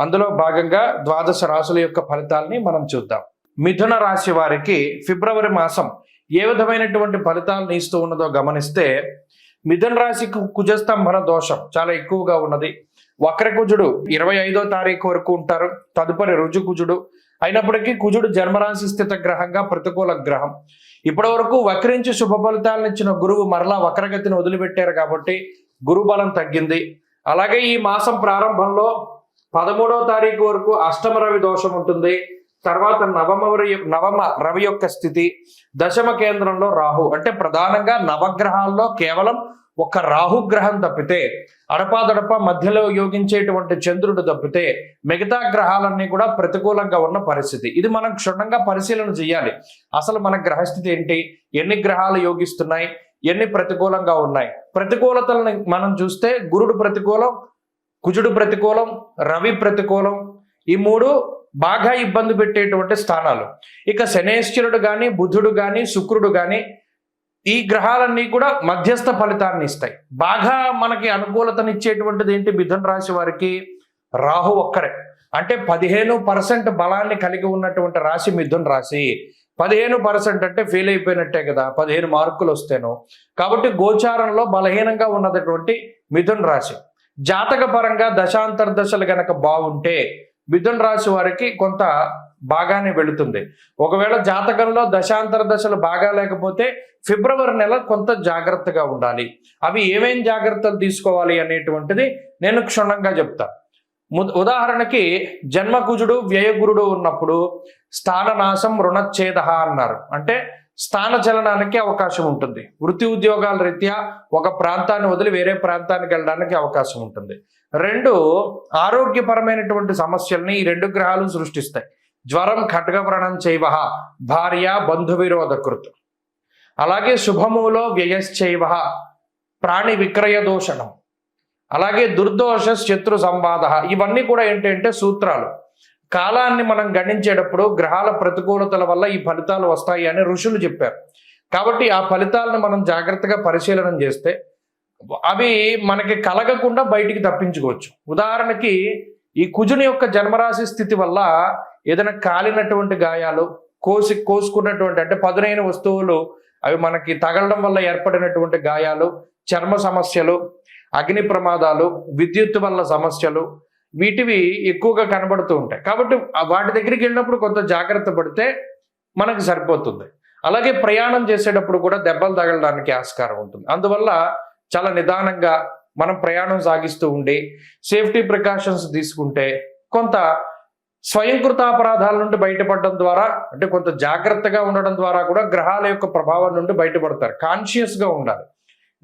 అందులో భాగంగా ద్వాదశ రాశుల యొక్క ఫలితాలని మనం చూద్దాం. మిథున రాశి వారికి ఫిబ్రవరి మాసం ఏ విధమైనటువంటి ఫలితాలను ఇస్తూ ఉన్నదో గమనిస్తే మిథున రాశికి కుజస్తంభన దోషం చాలా ఎక్కువగా ఉన్నది. వక్రకుజుడు ఇరవై ఐదో తారీఖు వరకు ఉంటారు. తదుపరి రుజు కుజుడు అయినప్పటికీ కుజుడు జన్మరాశి స్థిత గ్రహంగా ప్రతికూల గ్రహం. ఇప్పటి వరకు వక్రించి శుభ ఫలితాలను ఇచ్చిన గురువు మరలా వక్రగతిని వదిలిపెట్టారు కాబట్టి గురుబలం తగ్గింది. అలాగే ఈ మాసం ప్రారంభంలో పదమూడవ తారీఖు వరకు అష్టమ రవి దోషం ఉంటుంది. తర్వాత నవమ రవి- నవమ రవి యొక్క స్థితి దశమ కేంద్రంలో రాహు. అంటే ప్రధానంగా నవగ్రహాల్లో కేవలం ఒక రాహుగ్రహం తప్పితే అడపాదడప మధ్యలో యోగించేటువంటి చంద్రుడు తప్పితే మిగతా గ్రహాలన్నీ కూడా ప్రతికూలంగా ఉన్న పరిస్థితి. ఇది మనం క్షుణ్ణంగా పరిశీలన చేయాలి. అసలు మన గ్రహస్థితి ఏంటి? ఎన్ని గ్రహాలు యోగిస్తున్నాయి? ఎన్ని ప్రతికూలంగా ఉన్నాయి? ప్రతికూలతలను మనం చూస్తే గురుడు ప్రతికూలం కుజుడు ప్రతికూలం రవి ప్రతికూలం ఈ మూడు బాగా ఇబ్బంది పెట్టేటువంటి స్థానాలు. ఇక శనేశ్వరుడు కానీ బుధుడు కానీ శుక్రుడు కానీ ఈ గ్రహాలన్నీ కూడా మధ్యస్థ ఫలితాన్ని ఇస్తాయి. బాగా మనకి అనుకూలతనిచ్చేటువంటిది ఏంటి? మిథున రాశి వారికి రాహు ఒక్కరే. అంటే పదిహేను పర్సెంట్ బలాన్ని కలిగి ఉన్నటువంటి రాశి మిథున రాశి. పదిహేను పర్సెంట్ అంటే ఫెయిల్ అయిపోయినట్టే కదా పదిహేను మార్కులు వస్తేను. కాబట్టి గోచారంలో బలహీనంగా ఉన్నటువంటి మిథున రాశి. జాతక పరంగా దశాంతర దశలు గనక బాగుంటే మిథున్ రాశి వారికి కొంత బాగానే వెళుతుంది. ఒకవేళ జాతకంలో దశాంతర దశలు బాగా లేకపోతే ఫిబ్రవరి నెల కొంత జాగ్రత్తగా ఉండాలి. అవి ఏమేం జాగ్రత్తలు తీసుకోవాలి అనేటువంటిది నేను క్షుణ్ణంగా చెప్తా. ఉదాహరణకి జన్మకుజుడు వ్యయగురుడు ఉన్నప్పుడు స్థాననాశం రుణచ్ఛేద అన్నారు. అంటే స్థానచలనానికి అవకాశం ఉంటుంది. వృత్తి ఉద్యోగాల రీత్యా ఒక ప్రాంతాన్ని వదిలి వేరే ప్రాంతానికి వెళ్ళడానికి అవకాశం ఉంటుంది. రెండు ఆరోగ్యపరమైనటువంటి సమస్యల్ని ఈ రెండు గ్రహాలు సృష్టిస్తాయి. జ్వరం ఖడ్గవ్రణం చైవ భార్య బంధు విరోధకృత్ అలాగే శుభములో వ్యయశ్చైవ ప్రాణి విక్రయ దూషణం. అలాగే దుర్దోష శత్రు సంవాద ఇవన్నీ కూడా ఏంటంటే సూత్రాలు. కాలాన్ని మనం గణించేటప్పుడు గ్రహాల ప్రతికూలతల వల్ల ఈ ఫలితాలు వస్తాయి అని ఋషులు చెప్పారు. కాబట్టి ఆ ఫలితాలను మనం జాగ్రత్తగా పరిశీలన చేస్తే అవి మనకి కలగకుండా బయటికి తప్పించుకోవచ్చు. ఉదాహరణకి ఈ కుజుని యొక్క జన్మరాశి స్థితి వల్ల ఏదైనా కాలినటువంటి గాయాలు కోసి కోసుకున్నటువంటి అంటే పదునైన వస్తువులు అవి మనకి తగలడం వల్ల ఏర్పడినటువంటి గాయాలు చర్మ సమస్యలు అగ్ని ప్రమాదాలు విద్యుత్ వల్ల సమస్యలు వీటివి ఎక్కువగా కనబడుతూ ఉంటాయి. కాబట్టి వాటి దగ్గరికి వెళ్ళినప్పుడు కొంత జాగ్రత్త పడితే మనకు సరిపోతుంది. అలాగే ప్రయాణం చేసేటప్పుడు కూడా దెబ్బలు తగలడానికి ఆస్కారం ఉంటుంది. అందువల్ల చాలా నిదానంగా మనం ప్రయాణం సాగిస్తూ ఉండి సేఫ్టీ ప్రికాషన్స్ తీసుకుంటే కొంత స్వయంకృత అపరాధాల నుండి బయటపడడం ద్వారా అంటే కొంత జాగ్రత్తగా ఉండడం ద్వారా కూడా గ్రహాల యొక్క ప్రభావం నుండి బయటపడతారు. కాన్షియస్గా ఉండాలి.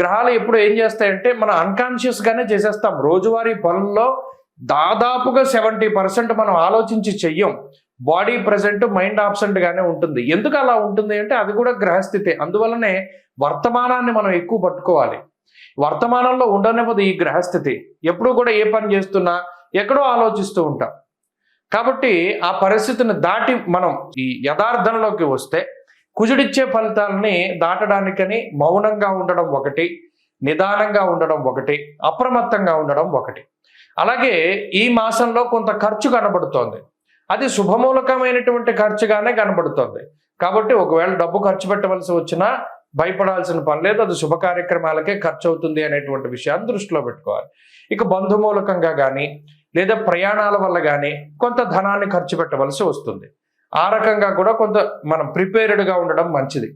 గ్రహాలు ఎప్పుడు ఏం చేస్తాయంటే మనం అన్కాన్షియస్గానే చేసేస్తాం. రోజువారీ పనుల్లో దాదాపుగా సెవెంటీ పర్సెంట్ మనం ఆలోచించి చెయ్యం. బాడీ ప్రజెంట్ మైండ్ ఆబ్సెంట్ గానే ఉంటుంది. ఎందుకు అలా ఉంటుంది అంటే అది కూడా గ్రహస్థితే. అందువలనే వర్తమానాన్ని మనం ఎక్కువ పట్టుకోవాలి. వర్తమానంలో ఉండనివ్వదు ఈ గ్రహస్థితి. ఎప్పుడు కూడా ఏ పని చేస్తున్నా ఎక్కడో ఆలోచిస్తూ ఉంటాం. కాబట్టి ఆ పరిస్థితిని దాటి మనం ఈ యథార్థంలోకి వస్తే కుజుడిచ్చే ఫలితాలని దాటడానికని మౌనంగా ఉండడం ఒకటి నిదానంగా ఉండడం ఒకటి అప్రమత్తంగా ఉండడం ఒకటి. అలాగే ఈ మాసంలో కొంత ఖర్చు కనబడుతోంది. అది శుభమూలకమైనటువంటి ఖర్చుగానే కనబడుతోంది. కాబట్టి ఒకవేళ డబ్బు ఖర్చు పెట్టవలసి వచ్చినా భయపడాల్సిన పని లేదు. అది శుభ కార్యక్రమాలకే ఖర్చు అవుతుంది అనేటువంటి విషయాన్ని దృష్టిలో పెట్టుకోవాలి. ఇక బంధుమూలకంగా కానీ లేదా ప్రయాణాల వల్ల కానీ కొంత ధనాన్ని ఖర్చు పెట్టవలసి వస్తుంది. ఆ రకంగా కూడా కొంత మనం ప్రిపేర్డ్గా ఉండడం మంచిది.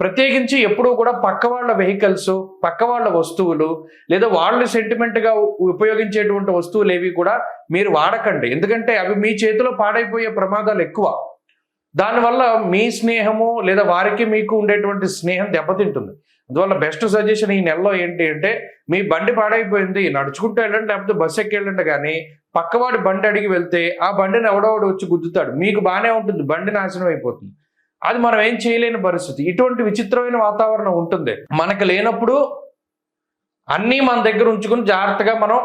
ప్రత్యేకించి ఎప్పుడూ కూడా పక్క వాళ్ళ వెహికల్స్ పక్క వాళ్ళ వస్తువులు లేదా వాళ్ళు సెంటిమెంట్గా ఉపయోగించేటువంటి వస్తువులు ఏవి కూడా మీరు వాడకండి. ఎందుకంటే అవి మీ చేతిలో పాడైపోయే ప్రమాదాలు ఎక్కువ. దానివల్ల మీ స్నేహము లేదా వారికి మీకు ఉండేటువంటి స్నేహం దెబ్బతింటుంది. అందువల్ల బెస్ట్ సజెషన్ ఈ నెలలో ఏంటి అంటే మీ బండి పాడైపోయింది నడుచుకుంటూ వెళ్ళండి లేకపోతే బస్సు ఎక్కి వెళ్ళండి కానీ పక్కవాడి బండి అడిగి వెళ్తే ఆ బండిని ఎవడోవాడు వచ్చి గుద్దుతాడు. మీకు బాగానే ఉంటుంది బండి నాశనం అయిపోతుంది. అది మనం ఏం చేయలేని పరిస్థితి. ఇటువంటి విచిత్రమైన వాతావరణం ఉంటుంది. మనకు లేనప్పుడు అన్నీ మన దగ్గర ఉంచుకుని జాగ్రత్తగా మనం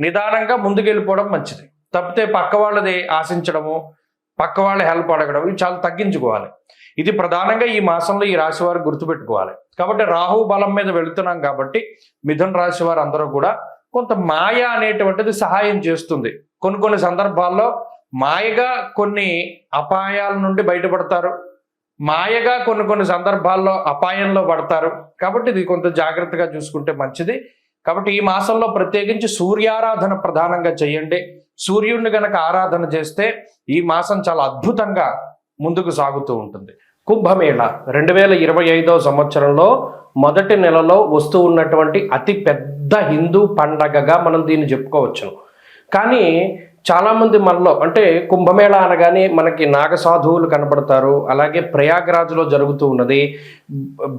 నిదానంగా ముందుకెళ్ళిపోవడం మంచిది. తప్పితే పక్క వాళ్ళది ఆశించడము పక్క వాళ్ళ హెల్ప్ అడగడం ఇవి చాలా తగ్గించుకోవాలి. ఇది ప్రధానంగా ఈ మాసంలో ఈ రాశి వారు గుర్తుపెట్టుకోవాలి. కాబట్టి రాహు బలం మీద వెళుతున్నాం కాబట్టి మిథున రాశి వారు అందరూ కూడా కొంత మాయ అనేటువంటిది సహాయం చేస్తుంది. కొన్ని కొన్ని సందర్భాల్లో మాయగా కొన్ని అపాయాల నుండి బయటపడతారు. మాయగా కొన్ని కొన్ని సందర్భాల్లో అపాయంలో పడతారు. కాబట్టి ఇది కొంత జాగ్రత్తగా చూసుకుంటే మంచిది. కాబట్టి ఈ మాసంలో ప్రత్యేకించి సూర్యారాధన ప్రధానంగా చేయండి. సూర్యుడిని గనక ఆరాధన చేస్తే ఈ మాసం చాలా అద్భుతంగా ముందుకు సాగుతూ ఉంటుంది. కుంభమేళ రెండు వేల ఇరవై ఐదో సంవత్సరంలో మొదటి నెలలో వస్తూ ఉన్నటువంటి అతి పెద్ద హిందూ పండగగా మనం దీన్ని చెప్పుకోవచ్చు కానీ చాలామంది మనలో అంటే కుంభమేళ అనగానే మనకి నాగ సాధువులు కనపడతారు అలాగే ప్రయాగరాజ్లో జరుగుతూ ఉన్నది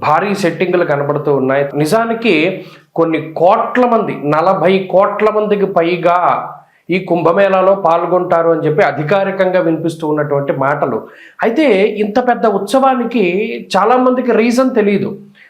భారీ సెట్టింగులు కనపడుతూ ఉన్నాయి. నిజానికి కొన్ని కోట్ల మంది నలభై కోట్ల మందికి పైగా ఈ కుంభమేళాలో పాల్గొంటారు అని చెప్పి అధికారికంగా వినిపిస్తూ ఉన్నటువంటి మాటలు. అయితే ఇంత పెద్ద ఉత్సవానికి చాలామందికి రీజన్ తెలియదు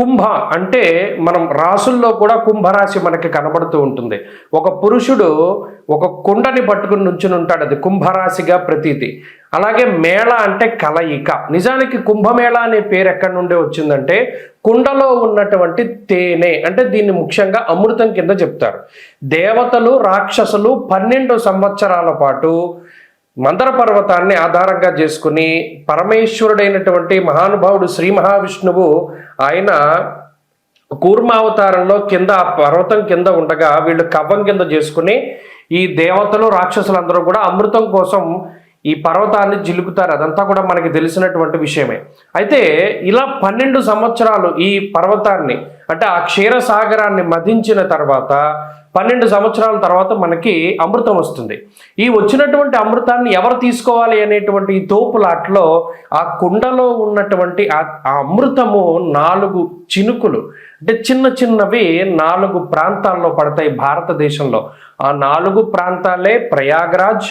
కుంభ అంటే మనం రాసుల్లో కూడా కుంభరాశి మనకి కనబడుతూ ఉంటుంది. ఒక పురుషుడు ఒక కుండని పట్టుకుని నుంచుని ఉంటాడు. అది కుంభరాశిగా ప్రతీతి. అలాగే మేళ అంటే కలయిక. నిజానికి కుంభమేళ అనే పేరు ఎక్కడి నుండి వచ్చిందంటే కుండలో ఉన్నటువంటి తేనె అంటే దీన్ని ముఖ్యంగా అమృతం కింద చెప్తారు. దేవతలు రాక్షసులు పన్నెండు సంవత్సరాల పాటు మందర పర్వతాన్ని ఆధారంగా చేసుకుని పరమేశ్వరుడైనటువంటి మహానుభావుడు శ్రీ మహావిష్ణువు ఆయన కూర్మావతారంలో కింద ఆ పర్వతం కింద ఉండగా వీళ్ళు కవ్వం కింద చేసుకుని ఈ దేవతలు రాక్షసులందరూ కూడా అమృతం కోసం ఈ పర్వతాన్ని జిలుకుతారు. అదంతా కూడా మనకి తెలిసినటువంటి విషయమే. అయితే ఇలా పన్నెండు సంవత్సరాలు ఈ పర్వతాన్ని అంటే ఆ క్షీరసాగరాన్ని మధించిన తర్వాత పన్నెండు సంవత్సరాల తర్వాత మనకి అమృతం వస్తుంది. ఈ వచ్చినటువంటి అమృతాన్ని ఎవరు తీసుకోవాలి అనేటువంటి ఈ తోపులాట్లో ఆ కుండలో ఉన్నటువంటి ఆ అమృతము నాలుగు చినుకులు అంటే చిన్న చిన్నవి నాలుగు ప్రాంతాల్లో పడతాయి భారతదేశంలో. ఆ నాలుగు ప్రాంతాలే ప్రయాగ్రాజ్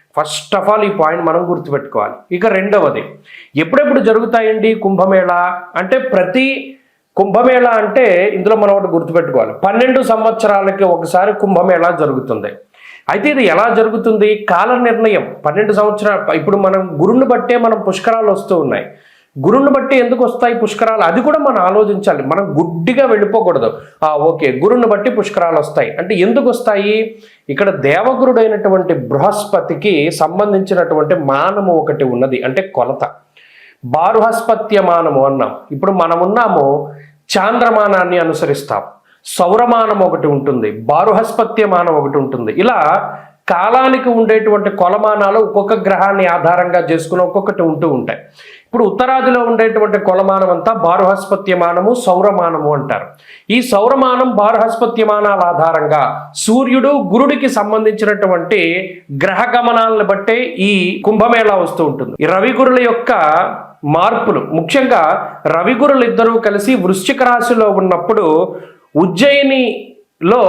ఫస్ట్ ఆఫ్ ఆల్ ఈ పాయింట్ మనం గుర్తుపెట్టుకోవాలి. ఇక రెండవది ఎప్పుడెప్పుడు జరుగుతాయండి కుంభమేళ? అంటే ప్రతి కుంభమేళ అంటే ఇందులో మనం ఒకటి గుర్తుపెట్టుకోవాలి. పన్నెండు సంవత్సరాలకి ఒకసారి కుంభమేళ జరుగుతుంది. అయితే ఇది ఎలా జరుగుతుంది? కాల నిర్ణయం పన్నెండు సంవత్సరాలు. ఇప్పుడు మనం గురుని బట్టే మనం పుష్కరాలు వస్తూ ఉన్నాయి. గురుని బట్టి ఎందుకు వస్తాయి పుష్కరాలు? అది కూడా మనం ఆలోచించాలి. మనం గుడ్డిగా వెళ్ళిపోకూడదు. ఆ ఓకే గురుని బట్టి పుష్కరాలు వస్తాయి. అంటే ఎందుకు వస్తాయి? ఇక్కడ దేవగురుడైనటువంటి బృహస్పతికి సంబంధించినటువంటి మానము ఒకటి ఉన్నది. అంటే కొలత. బారుహస్పత్యమానము అన్నాం. ఇప్పుడు మనం ఉన్నాము చాంద్రమానాన్ని అనుసరిస్తాం. సౌరమానం ఒకటి ఉంటుంది. బారుహస్పత్యమానం ఒకటి ఉంటుంది. ఇలా కాలానికి ఉండేటువంటి కొలమానాలు ఒక్కొక్క గ్రహాన్ని ఆధారంగా చేసుకుని ఒక్కొక్కటి ఉంటూ ఉంటాయి. ఇప్పుడు ఉత్తరాదిలో ఉండేటువంటి కొలమానం అంతా బారుహస్పత్యమానము సౌరమానము అంటారు. ఈ సౌరమానం బారుహస్పత్యమానాల ఆధారంగా సూర్యుడు గురుడికి సంబంధించినటువంటి గ్రహ గమనాలను బట్టే ఈ కుంభమేళా వస్తూ ఉంటుంది. ఈ రవి గురుల యొక్క మార్పులు ముఖ్యంగా రవి గురులు ఇద్దరూ కలిసి వృశ్చిక రాశిలో ఉన్నప్పుడు ఉజ్జయినిలో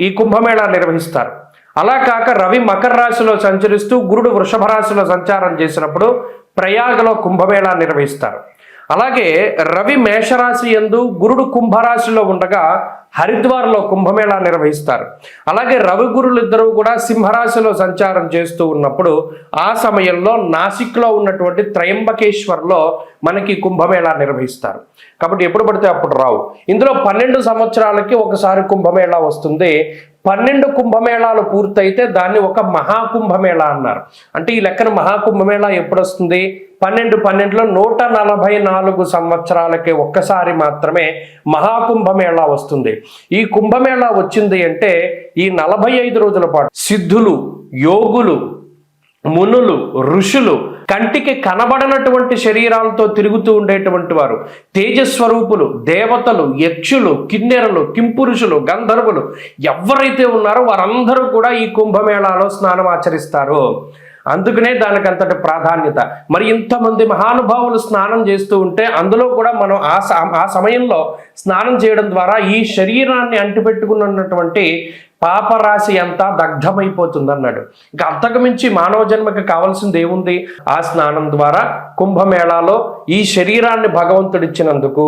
ఈ కుంభమేళా నిర్వహిస్తారు. అలా కాక రవి మకర రాశిలో సంచరిస్తూ గురుడు వృషభ రాశిలో సంచారం చేసినప్పుడు ప్రయాగలో కుంభమేళా నిర్వహిస్తారు. అలాగే రవి మేషరాశి ఎందు గురుడు కుంభరాశిలో ఉండగా హరిద్వార్లో కుంభమేళా నిర్వహిస్తారు. అలాగే రవి గురులు ఇద్దరు కూడా సింహరాశిలో సంచారం చేస్తూ ఉన్నప్పుడు ఆ సమయంలో నాసిక్లో ఉన్నటువంటి త్రయంబకేశ్వర్లో మనకి కుంభమేళా నిర్వహిస్తారు. కాబట్టి ఎప్పుడు పడితే అప్పుడు రావు. ఇందులో పన్నెండు సంవత్సరాలకి ఒకసారి కుంభమేళా వస్తుంది. పన్నెండు కుంభమేళాలు పూర్తయితే దాన్ని ఒక మహాకుంభమేళా అన్నారు. అంటే ఈ లెక్కన మహాకుంభమేళా ఎప్పుడు వస్తుంది పన్నెండు పన్నెండులో నూట నలభై నాలుగు సంవత్సరాలకి ఒక్కసారి మాత్రమే మహాకుంభమేళా వస్తుంది. ఈ కుంభమేళా వచ్చింది అంటే ఈ నలభై ఐదు రోజుల పాటు సిద్ధులు యోగులు మునులు ఋషులు కంటికి కనబడనటువంటి శరీరాలతో తిరుగుతూ ఉండేటువంటి వారు. తేజస్వరూపులు దేవతలు యక్షులు కిన్నెరలు కింపురుషులు గంధర్వులు ఎవరైతే ఉన్నారో వారందరూ కూడా ఈ కుంభమేళాలో స్నానం ఆచరిస్తారు. అందుకనే దానికి అంతటి ప్రాధాన్యత. మరి ఇంతమంది మహానుభావులు స్నానం చేస్తూ ఉంటే అందులో కూడా మనం ఆ ఆ సమయంలో స్నానం చేయడం ద్వారా ఈ శరీరాన్ని అంటిపెట్టుకున్నటువంటి పాపరాశి అంతా దగ్ధమైపోతుంది అన్నాడు ఇంకా అంతకుమించి మానవ జన్మకి కావాల్సింది ఏముంది? ఆ స్నానం ద్వారా కుంభమేళాలో ఈ శరీరాన్ని భగవంతుడిచ్చినందుకు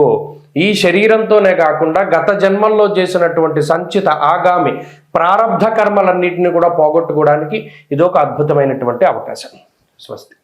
ఈ శరీరంతోనే కాకుండా గత జన్మల్లో చేసినటువంటి సంచిత ఆగామి ప్రారంధ కర్మలన్నింటినీ కూడా పోగొట్టుకోవడానికి ఇదొక అద్భుతమైనటువంటి అవకాశం. స్వస్తి.